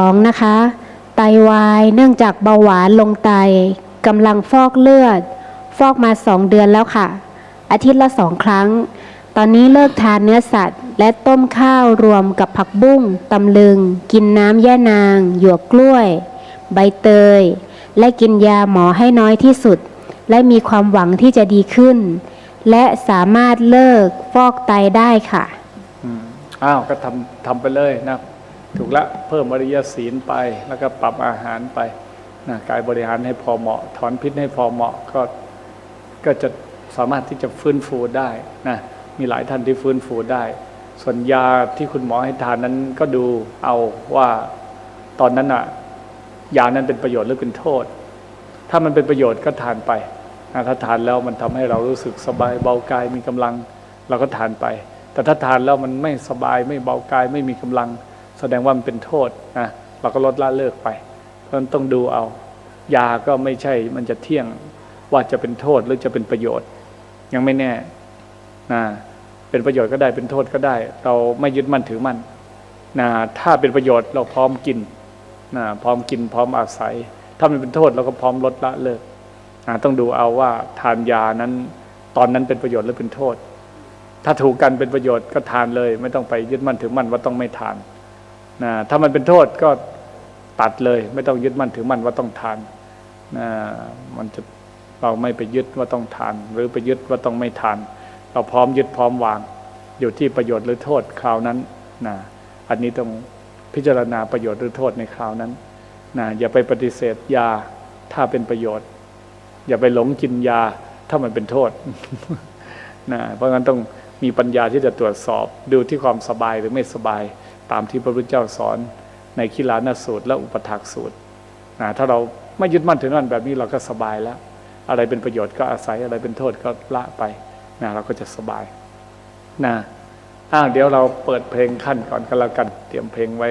สองนะคะ ไตวายเนื่องจากเบาหวานลงไตกำลังฟอกเลือด ฟอกมาสองเดือนแล้วค่ะ อาทิตย์ละสองครั้ง ตอนนี้เลิกทานเนื้อสัตว์ และต้มข้าวรวมกับผักบุ้งตำลึง กินน้ำแย่นาง หยวกกล้วย ใบเตย และกินยาหมอให้น้อยที่สุด และมีความหวังที่จะดีขึ้น และสามารถเลิกฟอกไตได้ค่ะอ้าวก็ทำทำไปเลยนะ ถูกละเพิ่มอริยศีลไป แล้วก็ปรับอาหารไปนะกายบริหารให้พอเหมาะ ถอนพิษให้พอเหมาะก็ก็จะสามารถที่จะฟื้นฟูได้นะมีหลายท่านที่ฟื้นฟูได้ ส่วนยาที่คุณหมอให้ทานนั้นก็ดูเอาว่าตอนนั้นอะยานั้นเป็นประโยชน์หรือเป็นโทษ ถ้ามันเป็นประโยชน์ก็ทานไปนะถ้าทานแล้วมันทำให้เรารู้สึกสบายเบากายมีกำลัง เราก็ทานไป แต่ถ้าทานแล้วมันไม่สบายไม่เบากายไม่มีกำลัง แสดงว่ามันเป็นโทษนะเราก็ลดละเลิกไป เพราะนั้นต้องดูเอา ยาก็ไม่ใช่มันจะเที่ยงว่าจะเป็นโทษหรือจะเป็นประโยชน์ ยังไม่แน่นะเป็นประโยชน์ก็ได้เป็นโทษก็ได้ เราไม่ยึดมั่นถือมั่นนะถ้าเป็นประโยชน์เราพร้อมกินนะพร้อมกินพร้อมอาศัย ถ้ามันเป็นโทษเราก็พร้อมลดละเลิกนะต้องดูเอาว่าทานยานั้นตอนนั้นเป็นประโยชน์หรือเป็นโทษ ถ้าถูกกันเป็นประโยชน์ก็ทานเลย ไม่ต้องไปยึดมั่นถือมั่นว่าต้องไม่ทาน นะถ้ามันเป็นโทษก็ตัดเลย ไม่ต้องยึดมั่นถือมั่นว่าต้องทานนะมันจะเราไม่ไปยึดว่าต้องทาน หรือไปยึดว่าต้องไม่ทาน เราพร้อมยึดพร้อมวาง อยู่ที่ประโยชน์หรือโทษคราวนั้นนะอันนี้ต้องพิจารณาประโยชน์หรือโทษในคราวนั้นนะอย่าไปปฏิเสธยาถ้าเป็นประโยชน์ อย่าไปหลงกินยาถ้ามันเป็นโทษนะเพราะงั้นต้อง มีปัญญาที่จะตรวจสอบ ดูที่ความสบายหรือไม่สบาย ตามที่พระพุทธเจ้าสอน ในคิลานาสูตรและอุปถากสูตรนะถ้าเราไม่ยึดมั่นถือมั่นแบบนี้เราก็สบายแล้ว อะไรเป็นประโยชน์ก็อาศัยอะไรเป็นโทษก็ละไปนะเราก็จะสบายนะอ้าวเดี๋ยวเราเปิดเพลงขั้นก่อนก็แล้วกัน เตรียมเพลงไว้